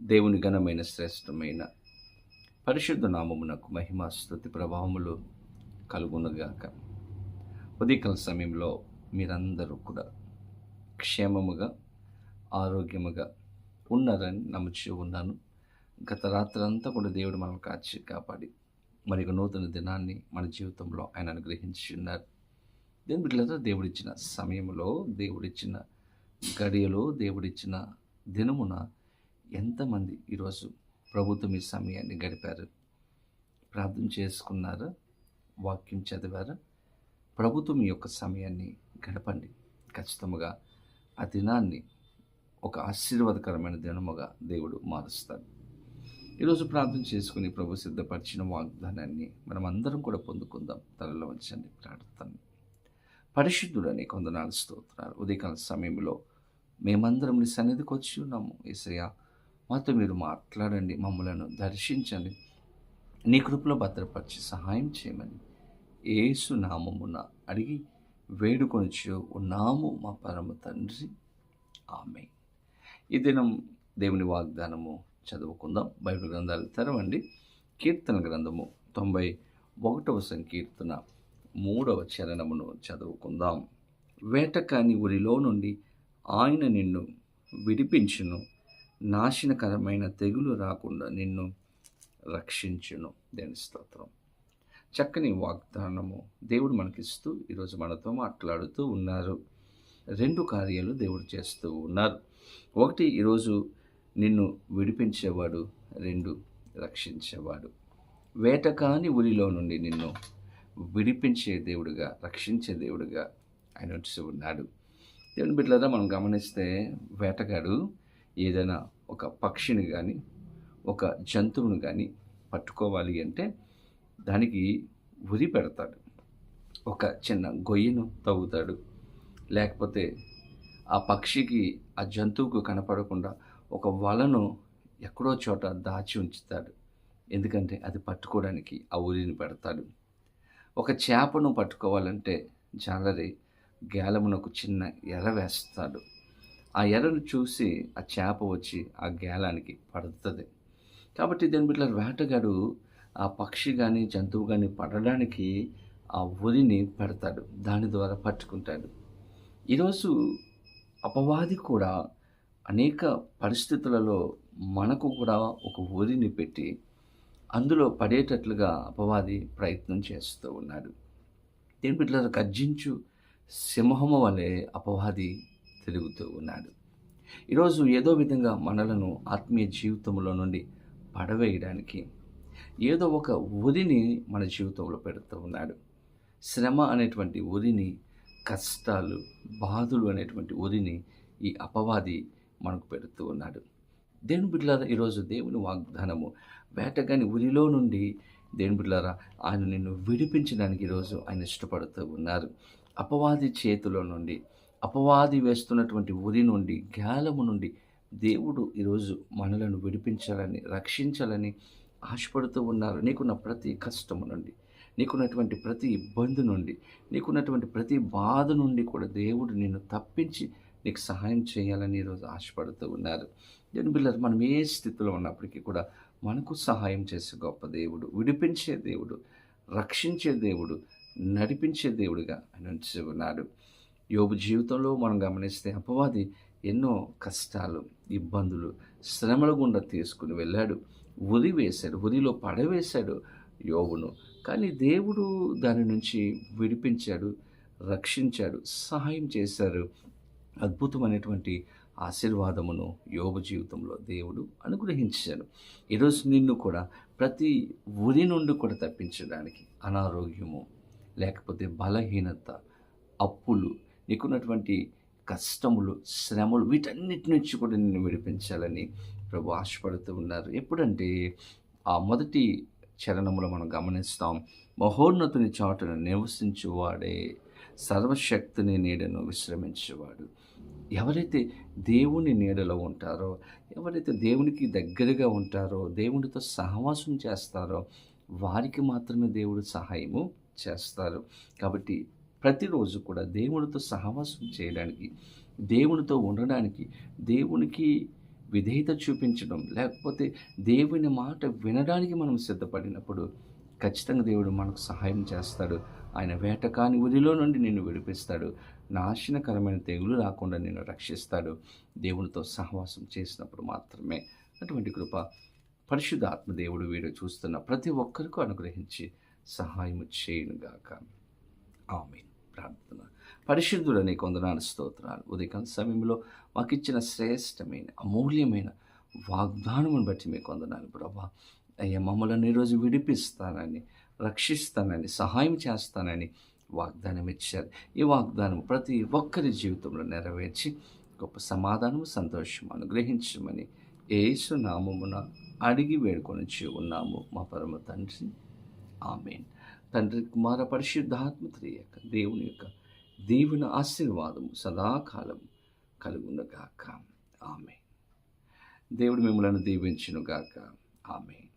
దేవుని ఘనమైన శ్రేష్టమైన పరిశుద్ధ నామమునకు మహిమ స్థుతి ప్రభావములు కలుగునుగాక. ఉదయకాల సమయంలో మీరందరూ కూడా క్షేమముగా ఆరోగ్యముగా ఉన్నారని నమ్ముచూ ఉన్నాను. గత రాత్రి అంతా కూడా దేవుడు మనల్ని కాచి కాపాడి మరి ఒక నూతన దినాన్ని మన జీవితంలో ఆయన అనుగ్రహించి ఉన్నారు దేని బిడ్డలతో దేవుడిచ్చిన సమయంలో దేవుడిచ్చిన గడియలో దేవుడిచ్చిన దినమున ఎంతమంది ఈరోజు ప్రభుత్వం ఈ సమయాన్ని గడిపారు? ప్రార్థన చేసుకున్నారా? వాక్యం చదివారా? ప్రభుత్వం యొక్క సమయాన్ని గడపండి. ఖచ్చితంగా ఆ దినాన్ని ఒక ఆశీర్వాదకరమైన దినముగా దేవుడు మారుస్తాడు ఈరోజు ప్రార్థన చేసుకుని ప్రభు సిద్ధపరిచిన వాగ్దానాన్ని మనం అందరం కూడా పొందుకుందాం. తలలో ఉంచండి ప్రార్థన. పరిశుద్ధుడని కొందనాలు స్తోత్రాలు. ఉదయకాల సమయంలో మేమందరం నీ సన్నిధికి వచ్చి ఉన్నాము. ఏసయ్య మాతో మీరు మాట్లాడండి మమ్మలను దర్శించండి. నీ కృపలో భద్రపరిచి సహాయం చేయమని ఏసు నామమున అడిగి వేడుకొనిచు ఉన్నాము మా పరమ తండ్రి. ఆమె ఈ దినం దేవుని వాగ్దానము చదువుకుందాం. బైబిల్ గ్రంథాలు తెరవండి. కీర్తన గ్రంథము తొంభై ఒకటవ సంకీర్తన మూడవ చరణమును చదువుకుందాం. వేటకాని ఊరిలో నుండి ఆయన నిన్ను విడిపించును. నాశనకరమైన తెగులు రాకుండా నిన్ను రక్షించును. దేని స్తోత్రం. చక్కని వాగ్దానము దేవుడు మనకిస్తూ ఈరోజు మనతో మాట్లాడుతూ ఉన్నారు. రెండు కార్యాలు దేవుడు చేస్తూ ఉన్నారు. ఒకటి ఈరోజు నిన్ను విడిపించేవాడు రెండు రక్షించేవాడు. వేటకాని ఉరిలో నుండి నిన్ను విడిపించే దేవుడుగా రక్షించే దేవుడుగా ఆయన వచ్చి ఉన్నాడు. దేవుని బిడ్డలారా మనం గమనిస్తే వేటగాడు ఏదైనా ఒక పక్షిని కానీ ఒక జంతువును కానీ పట్టుకోవాలి అంటే దానికి ఉరి పెడతాడు. ఒక చిన్న గొయ్యను తవ్వుతాడు. లేకపోతే ఆ పక్షికి ఆ జంతువుకు కనపడకుండా ఒక వలను ఎక్కడో చోట దాచి ఉంచుతాడు. ఎందుకంటే అది పట్టుకోవడానికి ఆ ఉరిని పెడతాడు. ఒక చేపను పట్టుకోవాలంటే జాలరి గేలమునకు చిన్న ఎర వేస్తాడు. ఆ ఎర్రను చూసి ఆ చేప వచ్చి ఆ గేలానికి పడుతుంది. కాబట్టి దీని బిడ్డ వేటగాడు ఆ పక్షి కానీ జంతువు కానీ పడడానికి ఆ ఉరిని పెడతాడు. దాని ద్వారా పట్టుకుంటాడు. ఈరోజు అపవాది కూడా అనేక పరిస్థితులలో మనకు కూడా ఒక ఊరిని పెట్టి అందులో పడేటట్లుగా అపవాది ప్రయత్నం చేస్తూ ఉన్నాడు. దేని బిడ్డల గర్జించు సింహము వలె అపవాది తిరుగుతూ ఉన్నాడు. ఈరోజు ఏదో విధంగా మనలను ఆత్మీయ జీవితంలో నుండి పడవేయడానికి ఏదో ఒక ఉరిని మన జీవితంలో పెడుతూ ఉన్నాడు. శ్రమ అనేటువంటి ఉరిని కష్టాలు బాధలు అనేటువంటి ఉరిని ఈ అపవాది మనకు పెడుతూ ఉన్నాడు. దేవుని బిడ్డలారా ఈరోజు దేవుని వాగ్దానము వేటగాని ఉరిలో నుండి దేవుని బిడ్డలారా ఆయన నిన్ను విడిపించడానికి ఈరోజు ఆయన ఇష్టపడుతూ ఉన్నారు. అపవాది చేతిలో నుండి అపవాది వేస్తున్నటువంటి ఉరి నుండి గాలము నుండి దేవుడు ఈరోజు మనలను విడిపించాలని రక్షించాలని ఆశపడుతూ ఉన్నారు. నీకున్న ప్రతి కష్టము నుండి నీకున్నటువంటి ప్రతి ఇబ్బంది నుండి నీకున్నటువంటి ప్రతి బాధ నుండి కూడా దేవుడు నిన్ను తప్పించి నీకు సహాయం చేయాలని ఈరోజు ఆశపడుతూ ఉన్నారు. దేని బిల్లర్ మనం ఏ స్థితిలో ఉన్నప్పటికీ కూడా మనకు సహాయం చేసే గొప్ప దేవుడు విడిపించే దేవుడు రక్షించే దేవుడు నడిపించే దేవుడిగా ఆయన ఉన్నాడు. యోబు జీవితంలో మనం గమనిస్తే అపవాది ఎన్నో కష్టాలు ఇబ్బందులు శ్రమల గుండా తీసుకుని వెళ్ళాడు. ఉరి వేశాడు ఉరిలో పడవేశాడు యోగును కానీ దేవుడు దాని నుంచి విడిపించాడు రక్షించాడు సహాయం చేశారు. అద్భుతమైనటువంటి ఆశీర్వాదమును యోగ జీవితంలో దేవుడు అనుగ్రహించాడు. ఈరోజు నిన్ను కూడా ప్రతి ఉరి నుండి కూడా తప్పించడానికి అనారోగ్యము లేకపోతే బలహీనత అప్పులు నీకున్నటువంటి కష్టములు శ్రమలు వీటన్నిటి నుంచి కూడా నిన్ను విడిపించాలని ప్రభు ఆశపడుతూ ఉన్నారు. ఎప్పుడంటే ఆ మొదటి చరణములో మనం గమనిస్తాం మహోన్నతుని చాటును నివసించువాడే సర్వశక్తిని నీడను విశ్రమించేవాడు. ఎవరైతే దేవుని నీడలో ఉంటారో ఎవరైతే దేవునికి దగ్గరగా ఉంటారో దేవునితో సహవాసం చేస్తారో వారికి మాత్రమే దేవుడు సహాయము చేస్తారు. కాబట్టి ప్రతిరోజు కూడా దేవునితో సహవాసం చేయడానికి దేవునితో ఉండడానికి దేవునికి విధేయత చూపించడం లేకపోతే దేవుని మాట వినడానికి మనం సిద్ధపడినప్పుడు ఖచ్చితంగా దేవుడు మనకు సహాయం చేస్తాడు. ఆయన వేటకాని ఉరిలో నుండి నిన్ను విడిపిస్తాడు. నాశనకరమైన తెగులు రాకుండా నిన్ను రక్షిస్తాడు. దేవునితో సహవాసం చేసినప్పుడు మాత్రమే. అటువంటి కృప పరిశుద్ధ ఆత్మదేవుడు వీడు చూస్తున్న ప్రతి ఒక్కరికూ అనుగ్రహించి సహాయం చేయనుగాక. ఆమె ప్రార్థన. పరిశుద్ధుడని కొందనాలు స్తోత్రాలు. ఉదయకాల సమయంలో మాకు ఇచ్చిన శ్రేష్టమైన అమూల్యమైన వాగ్దానమును బట్టి మీకు కొందనాలు ప్రభా. అయ్యా మమ్మల్ని ఈరోజు విడిపిస్తానని రక్షిస్తానని సహాయం చేస్తానని వాగ్దానం ఇచ్చారు. ఈ వాగ్దానం ప్రతి ఒక్కరి జీవితంలో నెరవేర్చి గొప్ప సమాధానం సంతోషం అనుగ్రహించమని ఏసు నామమున అడిగి వేడుకొని ఉన్నాము మా పరమ తండ్రి. ఆమెన్. తండ్రి కుమార పరిశుద్దాత్మత్రియక దేవుని యొక్క దేవుని ఆశీర్వాదము సదాకాలం కలుగునగాక. ఆమె దేవుడు మిమ్మల్ని దీవించునుగాక. ఆమె